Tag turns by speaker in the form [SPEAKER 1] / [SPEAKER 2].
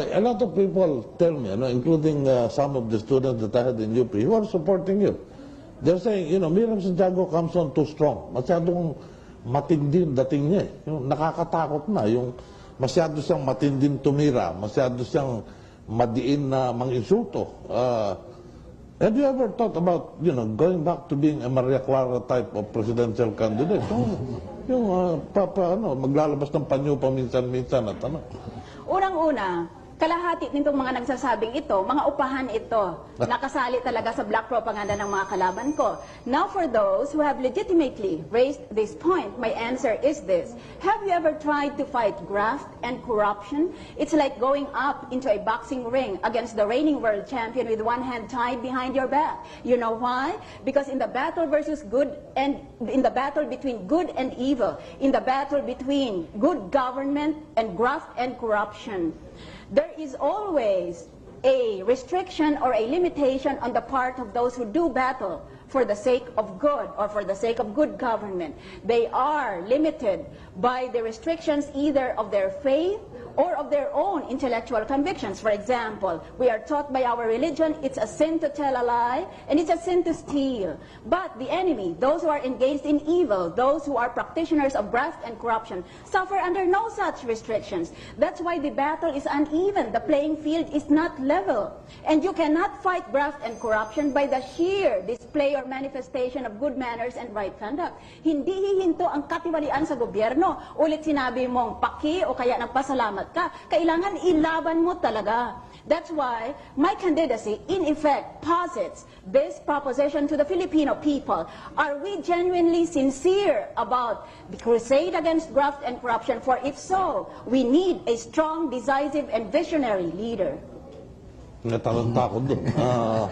[SPEAKER 1] A lot of people tell me, ano, including uh, some of the students that I had in UP who are supporting you. They're saying, you know, Miriam Santiago comes on too strong. Masyadong matindi yung dating niya. eh. Yung nakakatakot na. Yung masyado siyang matinding tumira. Masyado siyang madiin na manginsulto. Uh, have you ever thought about, you know, going back to being a Maria Clara type of presidential candidate? Yung, yung uh, pa, pa- ano, maglalabas ng panyo paminsan-minsan at ano.
[SPEAKER 2] Unang-una, kalahati nitong mga nagsasabing ito, mga upahan ito, nakasali talaga sa black propaganda ng mga kalaban ko. Now for those who have legitimately raised this point, my answer is this. Have you ever tried to fight graft and corruption? It's like going up into a boxing ring against the reigning world champion with one hand tied behind your back. You know why? Because in the battle versus good and in the battle between good and evil, in the battle between good government and graft and corruption, there is always a restriction or a limitation on the part of those who do battle for the sake of good or for the sake of good government. They are limited by the restrictions either of their faith or of their own intellectual convictions. For example, we are taught by our religion it's a sin to tell a lie and it's a sin to steal. But the enemy, those who are engaged in evil, those who are practitioners of graft and corruption, suffer under no such restrictions. That's why the battle is uneven. The playing field is not level. And you cannot fight graft and corruption by the sheer display or manifestation of good manners and right conduct. Hindi hihinto ang katiwalian sa gobyerno. Ulit sinabi mong paki o kaya nagpasalamat ka. Kailangan ilaban mo talaga. That's why my candidacy, in effect, posits this proposition to the Filipino people. Are we genuinely sincere about the crusade against graft and corruption? For if so, we need a strong, decisive, and visionary leader.
[SPEAKER 1] Natalanta ko doon. Ah,